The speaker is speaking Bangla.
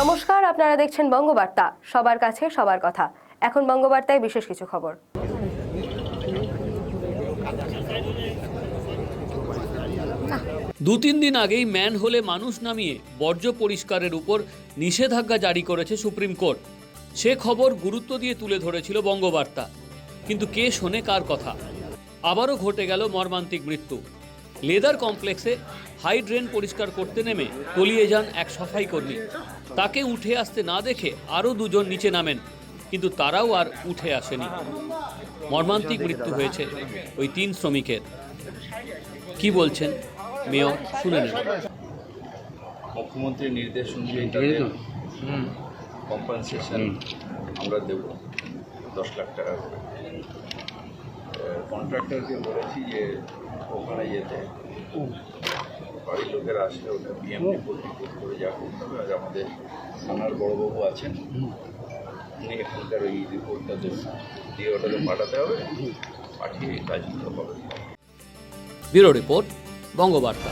নমস্কার, আপনারা দেখছেন বঙ্গবার্তা। সবার কাছে সবার কথা। এখন বঙ্গবার্তায় বিশেষ কিছু খবর। দু তিন দিন আগেই ম্যান হলে মানুষ নামিয়ে বর্জ্য পরিষ্কারের উপর নিষেধাজ্ঞা জারি করেছে সুপ্রিম কোর্ট। সে খবর গুরুত্ব দিয়ে তুলে ধরেছিল বঙ্গবার্তা। কিন্তু কে শোনে কার কথা? আবারও ঘটে গেল মর্মান্তিক মৃত্যু। লেদার কমপ্লেক্সে হাই ড্রেন পরিষ্কার করতে নেমে তলিয়ে যান এক সাফাই কর্মী। তাকে উঠে আসতে না দেখে আরও দুজন নিচে নামেন কিন্তু তারাও আর উঠে আসেনি। মর্মান্তিক মৃত্যু হয়েছে ওই তিন শ্রমিকের। কি বলছেন মেয়র? শুনে নেন। মুখ্যমন্ত্রীর নির্দেশ অনুযায়ী তাদের কম্পানসেশন আমরা দেব। দশ লাখ টাকা করে। কন্ট্রাক্টরকে বলেছি যে ওখানে যেতে। বাড়ির লোকেরা আসলে ওটা বিএম রিপোর্ট রিপোর্ট করে যা করতে হবে আর আমাদের থানার বড়বাবু আছেন। উনি এখানকার ওই রিপোর্টটা দেবেন দিয়ে ওটাকে পাঠাতে হবে। পাঠিয়ে কাজগুলো হবে। Bureau report Bangabarta.